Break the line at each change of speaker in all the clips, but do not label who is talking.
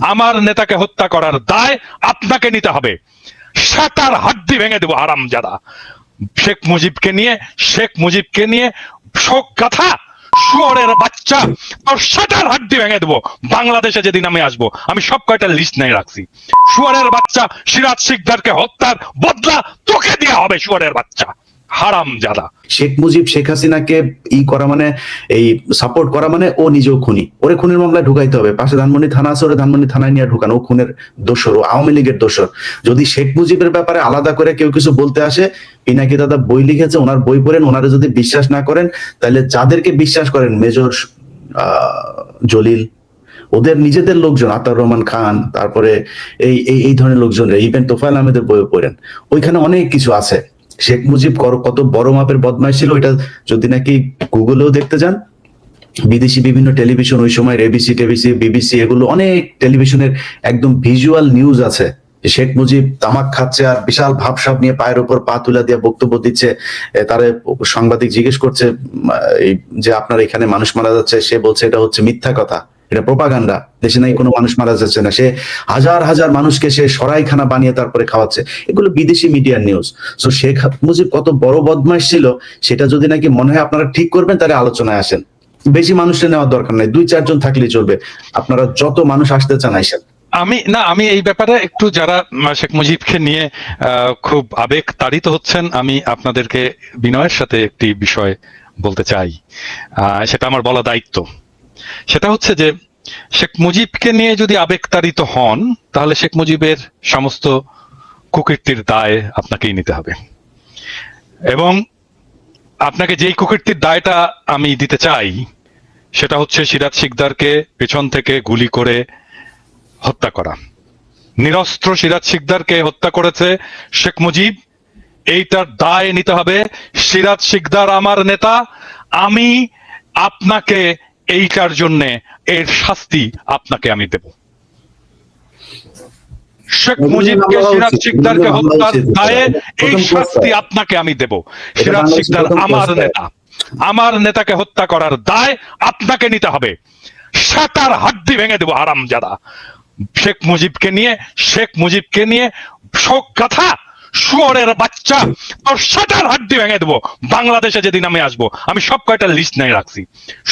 আমার নেতাকে হত্যা করার দায় আপনাকে নিতে হবে। সাতার হাড্ডি ভেঙে দেবো আরাম জাদা শেখ মুজিবকে নিয়ে, শেখ মুজিবকে নিয়ে শোক কথা শুয়ারের বাচ্চা, তোর সাতার হাড্ডি ভেঙে দেবো। বাংলাদেশে যেদিন আমি আসব, আমি সব কয়টা লিস্ট নিয়ে রাখছি। শুয়ারের বাচ্চা, সিরাজ শিকদারকে হত্যার বদলা তোকে দেওয়া হবে, শুয়ারের বাচ্চা। হারাম জাদা।
শেখ মুজিব, শেখ হাসিনাকে ই করা মানে এই সাপোর্ট করা মানে ও নিজেও খুনি। ওরে খুনের মামলায় ঢুকাইতে হবে। পাশে ধানমন্ডি থানা আছে, ওরে ধানমন্ডি থানায় নিয়ে ঢুকানো। খুনের দোষর, ও আওয়ামী লীগের দোষর। যদি শেখ মুজিবের ব্যাপারে আলাদা করে কেউ কিছু বলতে আসে, পিনাকি দাদা বই লিখেছে, ওনার বই পড়েন, ওনারা যদি বিশ্বাস না করেন, তাহলে যাদেরকে বিশ্বাস করেন, মেজর জলিল, ওদের নিজেদের লোকজন আতার রহমান খান, তারপরে এই এই ধরনের লোকজন, ইভেন তোফায়েল আহমেদের বই পড়েন। ওইখানে অনেক কিছু আছে। শেখ মুজিব কত বড় মাপের বদমাইশ ছিল এটা যদি নাকি গুগলেও দেখতে যান বিদেশি বিভিন্ন টেলিভিশন, ওই সময় এবিসি টেবিসি বিবিসি এগুলো অনেক টেলিভিশনের একদম ভিজুয়াল নিউজ আছে। শেখ মুজিব তামাক খাচ্ছে আর বিশাল ভাবসাব নিয়ে পায়ের উপর পা তুলে দিয়ে বক্তব্য দিচ্ছে। তারে সাংবাদিক জিজ্ঞেস করছে এই যে আপনার এখানে মানুষ মারা যাচ্ছে, সে বলছে এটা হচ্ছে মিথ্যা কথা। এটা প্রপাগান্ডা দেশে নাই কোনো মানুষ মারা যাচ্ছে না। সে হাজার হাজার মানুষকে সে সরাইখানা বানিয়ে তারপরে খাওয়াচ্ছে। এগুলো বিদেশি মিডিয়ার নিউজ সো শেখ মুজিব কত বড় বদমাইশ ছিল, সেটা যদি নাকি মনে হয় আপনারা ঠিক করবেন, তাহলে আলোচনায় আসেন। বেশি মানুষের নেওয়ার দরকার নাই। দুই, চারজন থাকলেই চলবে। আপনারা যত মানুষ আসতে চান, আইসেন।
আমি, না, আমি এই ব্যাপারে একটু যারা শেখ মুজিবকে নিয়ে খুব আবেগ তাড়িত হচ্ছেন, আমি আপনাদেরকে বিনয়ের সাথে একটি বিষয় বলতে চাই। সেটা আমার বলা দায়িত্ব। সেটা হচ্ছে যে শেখ মুজিবকে নিয়ে যদি আবেগ তাড়িত হন, তাহলে শেখ মুজিবের সমস্ত কুকীর্তির দায় আপনাকেই নিতে হবে। এবং আপনাকে যেই কুকীর্তির দায়টা আমি দিতে চাই, সেটা হচ্ছে সিরাজ শিকদারকে পেছন থেকে গুলি করে হত্যা করা। নিরস্ত্র সিরাজ শিকদারকে হত্যা করেছে শেখ মুজিব। এইটার দায় নিতে হবে সিরাজ শিকদার আমার নেতা, আমি আপনাকে এইটার জন্য এর শাস্তি আপনাকে আমি দেব। শেখ মুজিবকে সিরাজ শিকদারকে হত্যার দায়ে এই শাস্তি আপনাকে আমি দেব। সিরাজ শিকদার আমার নেতা। আমার নেতাকে হত্যা করার দায় আপনাকে নিতে হবে। সাতার হাড্ডি ভেঙে দেবো আরাম জাদা শেখ মুজিবকে নিয়ে শেখ মুজিবকে নিয়ে শোক কথা শুয়ারের বাচ্চা তোর সাতার হাড্ডি ভেঙে দেবো। বাংলাদেশে যেদিন আমি আসব আমি সব কয়টা লিস্ট নিয়ে রাখছি।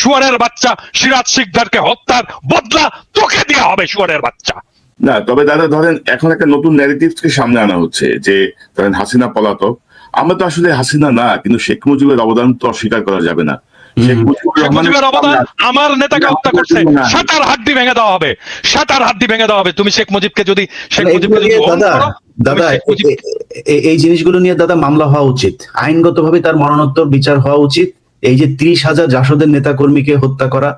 শুয়ারের বাচ্চা সিরাজ শিকদারকে হত্যার বদলা তোকে দেওয়া হবে শুয়ারের বাচ্চা।
না তবে দাদা ধরেন এখন একটা নতুন ন্যারেটিভকে সামনে আনা হচ্ছে যে ধরেন হাসিনা পলাতক। আমরা তো আসলে হাসিনা না কিন্তু শেখ মুজিবের অবদান তো অস্বীকার করা যাবে না। শেখ মুজিবুর
শেখ
রহমানের
মুজিবের অবদান আমার নেতাকে হত্যা করছে। সাতার হাড্ডি ভেঙে দেওয়া হবে। সাতার হাড্ডি ভেঙে দেওয়া হবে। তুমি শেখ মুজিবকে যদি শেখ মুজিবকে যদি
দাদা এই জিনিসগুলো নিয়ে দাদা মামলা হওয়া উচিত। আইনগতভাবে তার মরণোত্তর বিচার হওয়া উচিত। এই যে ত্রিশ হাজার জাসদের নেতা কর্মীকে হত্যা করা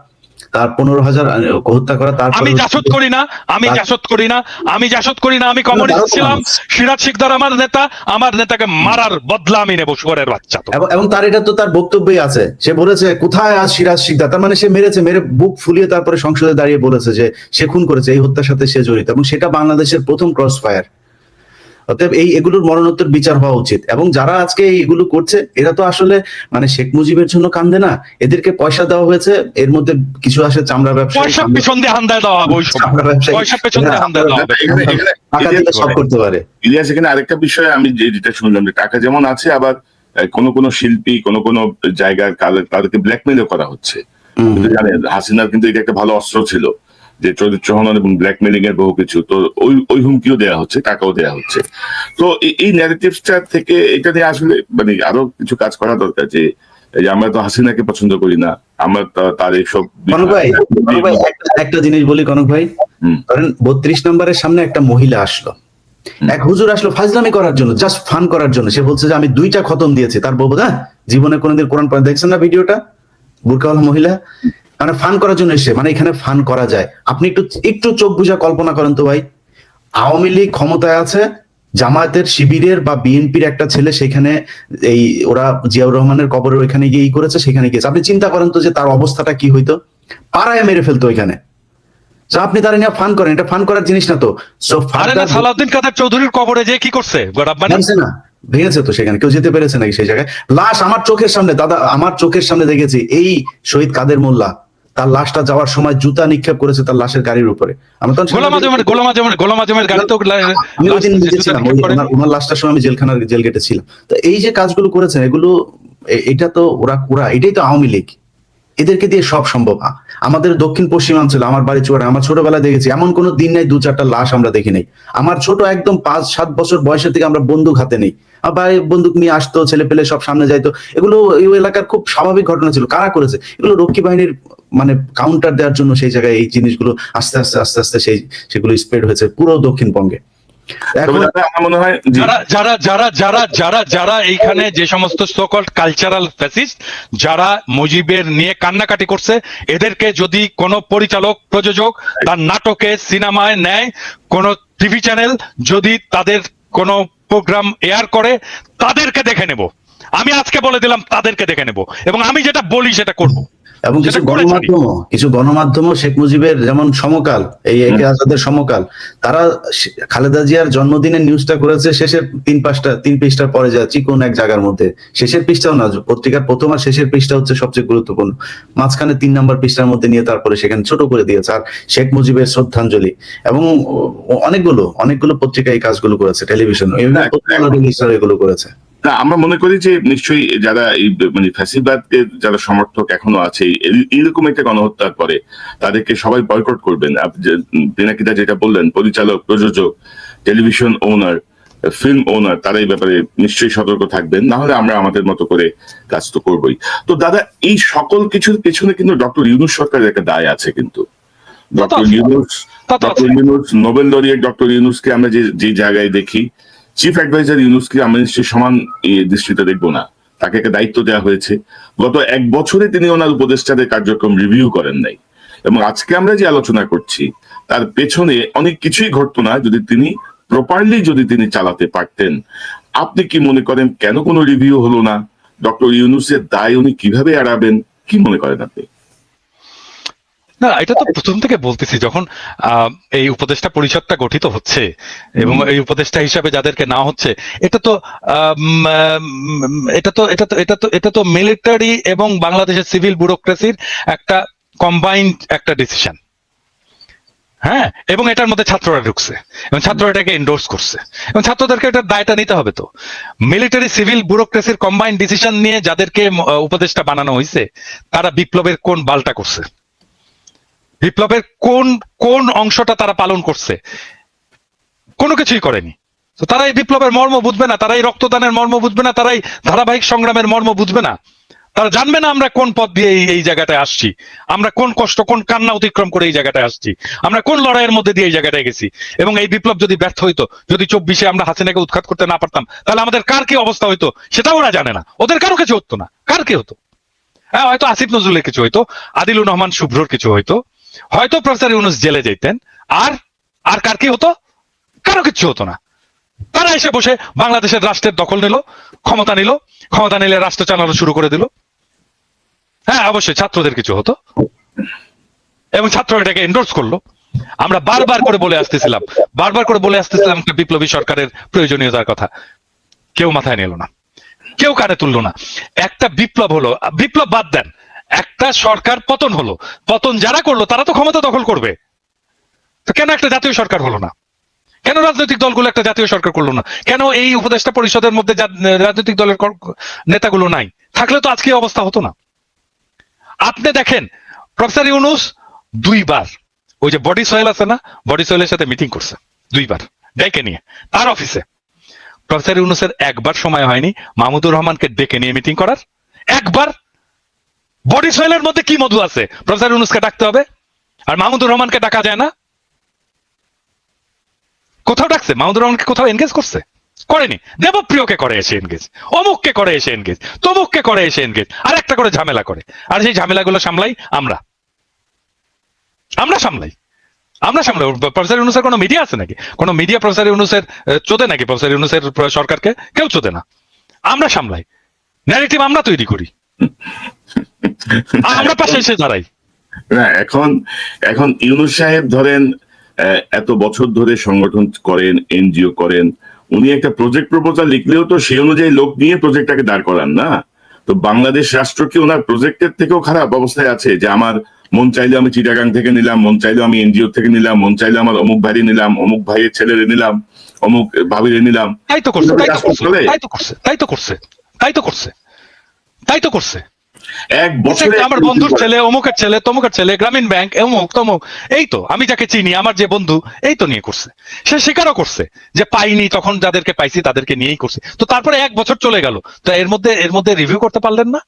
তার পনেরো হাজার হত্যা করা তারপর
আমি জাসদ করি না আমি জাসদ করি না আমি জাসদ করি না আমি কমিউনিস্ট ছিলাম। সিরাজ শিকদার আমার নেতা আমার নেতাকে মারার বদলা আমি নেব বাচ্চা
এবং এবং তার এটা তো তার বক্তব্যই আছে। সে বলেছে কোথায় আজ সিরাজ শিকদার? তার মানে সে মেরেছে মেরে বুক ফুলিয়ে তারপরে সংসদে দাঁড়িয়ে বলেছে যে সে খুন করেছে এই হত্যার সাথে সে জড়িত। এবং সেটা বাংলাদেশের প্রথম ক্রস ফায়ার অতএব এই এগুলোর মরণোত্তর বিচার হওয়া উচিত। এবং যারা আজকে এগুলো করছে এরা তো আসলে মানে শেখ মুজিবের জন্য কান্দে না। এদেরকে পয়সা দেওয়া হয়েছে এর মধ্যে কিছু আসে চামড়া ব্যবসা।
পয়সা দিয়ে হান্দায় দেওয়া হবে পয়সা পেছন দিয়ে হান্দায় দেওয়া হবে
এখানে এখানে
টাকা দিলে সব করতে পারে।
ইলিয়াস এখানে আরেকটা বিষয় আমি যে- যেটা শুনলাম যে টাকা যেমন আছে আবার কোনো কোনো শিল্পী কোনো কোনো জায়গার তাদেরকে ব্ল্যাকমেলও করা হচ্ছে। জানেন হাসিনার কিন্তু এটা একটা ভালো অস্ত্র ছিল। যে চরিত্র হনন এবং ব্ল্যাকমেলিং এর বহু কিছু। তো ওই ওই হুমকিও দেওয়া হচ্ছে টাকাও দেওয়া হচ্ছে। তো এই- ন্যারেটিভসটা থেকে এটা নিয়ে আসলে মানে আরও কিছু কাজ করা দরকার যে যে আমরা তো হাসিনাকে পছন্দ করি না আমরা তার এইসব
কনক ভাই একটা- জিনিস বলি কনক ভাই। ধরেন বত্রিশ নম্বরের সামনে একটা মহিলা আসলো। এক হুজুর আসলো ফাজলামি করার জন্য জাস্ট ফান করার জন্য। সে বলছে যে আমি দুইটা খতম দিয়েছি তার বউ হ্যাঁ? জীবনে কোনোদিন কোরআন পড়ে দেখছেন না ভিডিওটা? বুরকাওয়ালা মহিলা? মানে ফান করার জন্য এসে মানে এখানে ফান করা যায়। আপনি একটু একটু চোখ বুঝা কল্পনা করেন তো ভাই। আওয়ামী লীগ ক্ষমতায় আছে জামায়াতের শিবিরের বা বিএনপির একটা ছেলে সেখানে এই ওরা জিয়াউর রহমানের কবরের ওইখানে গিয়ে ই করেছে সেখানে গিয়েছে। আপনি চিন্তা করেন তো যে তার অবস্থাটা কি হইতো? পাড়ায় মেরে ফেলতো ওইখানে। আপনি তারা নিয়ে ফান করেন এটা ফান করার জিনিস না তো। সো
সালাউদ্দিন কাদের চৌধুরীর কবরে যে কি করছে?
না। ভেঙেছে তো সেখানে কেউ যেতে পেরেছে নাকি সেই জায়গায়? লাশ আমার চোখের সামনে দাদা আমার চোখের সামনে দেখেছি এই শহীদ কাদের মোল্লা। তার লাশটা যাওয়ার সময় জুতা নিক্ষেপ করেছে তার লাশের গাড়ির উপরে। তখন
আজমের গাড়ি তো
আমি ওনার- লাশটার সময় আমি জেলখানার জেল গেটে ছিলাম। তো এই যে কাজগুলো করেছেন এগুলো এটা তো ওরা ওরা এটাই তো আওয়ামী লীগ। এদেরকে দিয়ে সব সম্ভব। আমাদের দক্ষিণ পশ্চিমাঞ্চল আমার বাড়ি চুয়াডাঙ্গা আমার ছোটবেলায় দেখেছি এমন কোনো দিন নাই দু চারটা লাশ আমরা দেখি নাই। আমার ছোট একদম পাঁচ সাত বছর বয়সের থেকে আমরা বন্দুক হাতে নেই। ভাই বন্দুক নিয়ে আসতো ছেলে পেলে সব সামনে যাইতো। এগুলো এই এলাকার খুব স্বাভাবিক ঘটনা ছিল। কারা করেছে? এগুলো রক্ষী বাহিনীর মানে কাউন্টার দেওয়ার জন্য সেই জায়গায় এই জিনিসগুলো আস্তে আস্তে আস্তে আস্তে সেই সেগুলো স্প্রেড হয়েছে পুরো দক্ষিণবঙ্গে।
মনে হয়
যারা যারা যারা যারা যারা যারা এইখানে যে সমস্ত সকল কালচারাল ফ্যাসিস্ট যারা মুজিবের নিয়ে কান্নাকাটি করছে এদেরকে যদি কোনো পরিচালক প্রযোজক তার নাটকে সিনেমায় নেয় কোন টিভি চ্যানেল যদি তাদের কোনো প্রোগ্রাম এয়ার করে তাদেরকে দেখে নেব। আমি আজকে বলে দিলাম তাদেরকে দেখে নেব। এবং আমি যেটা বলি সেটা করব।
এবং কিছু। গণমাধ্যম কিছু গণমাধ্যম শেখ মুজিবের যেমন সমকাল এই একে আজাদের সমকাল তারা খালেদা জিয়ার জন্মদিনের নিউজটা করেছে শেষের তিন পাঁচটা তিন পৃষ্ঠার পরে যা চিকন এক জায়গার মধ্যে। শেষের পৃষ্ঠাও না পত্রিকার প্রথম আর শেষের পৃষ্ঠা হচ্ছে সবচেয়ে গুরুত্বপূর্ণ। মাঝখানে তিন নাম্বার পৃষ্ঠার মধ্যে নিয়ে তারপরে সেখানে ছোট করে দিয়েছে আর শেখ মুজিবের শ্রদ্ধাঞ্জলি। এবং অনেকগুলো অনেকগুলো পত্রিকা এই কাজগুলো করেছে টেলিভিশন টেলিভিশন এগুলো করেছে।
না আমরা মনে করি যে নিশ্চয়ই যারা এই মানে ফ্যাসিবাদকে যারা সমর্থক এখনও আছে এই- এইরকম একটা গণহত্যা করে তাদেরকে সবাই বয়কট করবেন। পিনাকিদা যেটা বললেন পরিচালক প্রযোজক টেলিভিশন ওনার ফিল্ম ওনার তারা এই ব্যাপারে নিশ্চয়ই সতর্ক থাকবেন। না হলে আমরা আমাদের মতো করে কাজ তো করবোই। তো দাদা এই সকল কিছুর পেছনে কিন্তু ডক্টর ইউনুস সরকারের একটা দায় আছে কিন্তু। Doctor. Yunus doctor Yunus Nobel laureate doctor ইউনুসকে আমরা যে যে জায়গায় দেখি চিফ অ্যাডভাইজার ইউনুসকে আমরা নিশ্চয়ই সমান দৃষ্টিতে দেখব না। তাকে একটা দায়িত্ব দেওয়া হয়েছে। গত এক বছরে তিনি ওনার উপদেষ্টাদের কার্যক্রম রিভিউ করেন নাই। এবং আজকে আমরা যে আলোচনা করছি, তার পেছনে অনেক কিছুই ঘটতো না যদি তিনি প্রপারলি যদি তিনি চালাতে পারতেন। আপনি কি মনে করেন কেন কোনো রিভিউ হলো না? ডক্টর ইউনুসের দায় উনি কীভাবে এড়াবেন? কি মনে করেন আপনি?
না এটা তো প্রথম থেকে বলতেছি যখন এই উপদেষ্টা পরিষদটা গঠিত হচ্ছে এবং এই উপদেষ্টা হিসাবে যাদেরকে না হচ্ছে এটা তো এটা তো এটা তো এটা তো এটা তো মিলিটারি এবং বাংলাদেশের সিভিল ব্যুরোক্রেসির একটা কম্বাইন্ড একটা ডিসিশন হ্যাঁ? এবং এটার মধ্যে ছাত্ররা ঢুকছে এবং ছাত্ররা এটাকে এন্ডোর্স করছে এবং ছাত্রদেরকে এটার দায়টা নিতে হবে তো। মিলিটারি সিভিল ব্যুরোক্রেসির কম্বাইন্ড ডিসিশন নিয়ে যাদেরকে উপদেষ্টা বানানো হয়েছে তারা বিপ্লবের কোন বালটা করছে? বিপ্লবের কোন কোন অংশটা তারা পালন করছে? কোনো কিছুই করেনি। তো তারা এই বিপ্লবের মর্ম বুঝবে না তারা এই রক্তদানের মর্ম বুঝবে না তারা এই ধারাবাহিক সংগ্রামের মর্ম বুঝবে না। তারা জানবে না আমরা কোন পথ দিয়ে এই- জায়গাটায় আসছি। আমরা কোন কষ্ট, কোন কান্না অতিক্রম করে এই জায়গাটায় আসছি। আমরা কোন লড়াইয়ের মধ্যে দিয়ে এই জায়গাটায় গেছি? এবং এই বিপ্লব যদি ব্যর্থ হইতো, যদি চব্বিশে আমরা হাসিনাকে উৎখাত করতে না পারতাম, তাহলে আমাদের কার কি অবস্থা হইতো সেটাও ওরা জানে না। ওদের কারও কিছু হতো না, কার কি হতো? হ্যাঁ হয়তো আসিফ নজরুলের কিছু হইতো, আদিলুর রহমান শুভ্রর কিছু হইতো হয়তো প্রফেসর ইউনুস জেলে যেতেন, আর আর কার কি হতো? কারও কিচ্ছু হতো না। তারা এসে বসে বাংলাদেশের রাষ্ট্রের দখল নিল, ক্ষমতা নিল, ক্ষমতা নিলে রাষ্ট্র চালানো শুরু করে দিল। হ্যাঁ অবশ্যই ছাত্রদের কিছু হতো। এবং ছাত্র এটাকে এন্ডোর্স করল। আমরা বারবার করে বলে আসতেছিলাম, বারবার করে বলে আসতেছিলাম একটা বিপ্লবী সরকারের প্রয়োজনীয়তার কথা। কেউ মাথায় নিল না, কেউ কানে তুললো না। একটা বিপ্লব হলো, বিপ্লব বাদ দেন। একটা সরকার পতন হলো। পতন যারা করল, তারা তো ক্ষমতা দখল করবে। তো কেন একটা জাতীয় সরকার হলো না? কেন রাজনৈতিক দলগুলো একটা জাতীয় সরকার করল না? কেন এই উপদেষ্টা পরিষদের মধ্যে রাজনৈতিক দলের নেতাগুলো নাই? থাকলে তো আজকে অবস্থা হতো না। আপনি দেখেন, প্রফেসর ইউনুস দুইবার, ওই যে বডি সোহেল আছে না, বডি সোহেলের সাথে মিটিং করছে, দুইবার, ডেকে নিয়ে, তার অফিসে। প্রফেসর ইউনুসের একবার সময় হয়নি, মাহমুদুর রহমানকে ডেকে নিয়ে মিটিং করার। একবার বডি সোয়েলের মধ্যে কি মধু আছে? প্রফেসর ইউনুসকে ডাকতে হবে? আর মাহমুদুর রহমানকে ডাকা যায় না? কোথাও ডাকছে? মাহমুদুর রহমানকে কোথাও এনগেজ করছে? করেনি। দেবপ্রিয়কে করে এসে এনগেজ অমুককে করে এসে এনগেজ তমুককে করে এসে এনগেজ আর একটা করে ঝামেলা করে। আর সেই ঝামেলাগুলো সামলাই আমরা। আমরা সামলাই। আমরা সামলাই। প্রফেসর ইউনুসের কোনো মিডিয়া আছে নাকি? কোনো মিডিয়া প্রফেসর ইউনুসের চোদে নাকি? প্রফেসর ইউনুসের সরকারকে? কেউ চোদে না। আমরা সামলাই। ন্যারেটিভ আমরা তৈরি করি। আমরা পাশে এসে দাঁড়াই।
না এখন এখন ইউনুস সাহেব ধরেন এত বছর ধরে সংগঠন করেন এনজিও করেন উনি একটা প্রজেক্ট প্রপোজাল লিখলেও তো সেই অনুযায়ী লোক নিয়ে প্রজেক্টটাকে দাঁড় করান না। তো বাংলাদেশ রাষ্ট্র কি ওনার প্রজেক্টের থেকেও খারাপ অবস্থায় আছে? যে আমার মন চাইলে আমি চিটাগাং থেকে নিলাম মন চাইলে আমি এনজিও থেকে নিলাম মন চাইলে আমার অমুক ভাইরে নিলাম অমুক ভাইয়ের ছেলেরে নিলাম অমুক ভাবিরে নিলাম।
তাই তো করছে তো। তাই তো করছে তাই তো করছে তাই তো করছে তাই তো করছে।
এক বছরে
আমার বন্ধুর ছেলে অমুকের ছেলে তমুকের ছেলে গ্রামীণ ব্যাংক অমুক তমুক। এই তো আমি যাকে চিনি আমার যে বন্ধু এই তো নিয়ে করছে। সে স্বীকারও করছে যে পাইনি তখন যাদেরকে পাইছি তাদেরকে নিয়েই করছে। তো তারপরে এক বছর চলে গেল। তো এর মধ্যে এর মধ্যে রিভিউ করতে পারলেন না?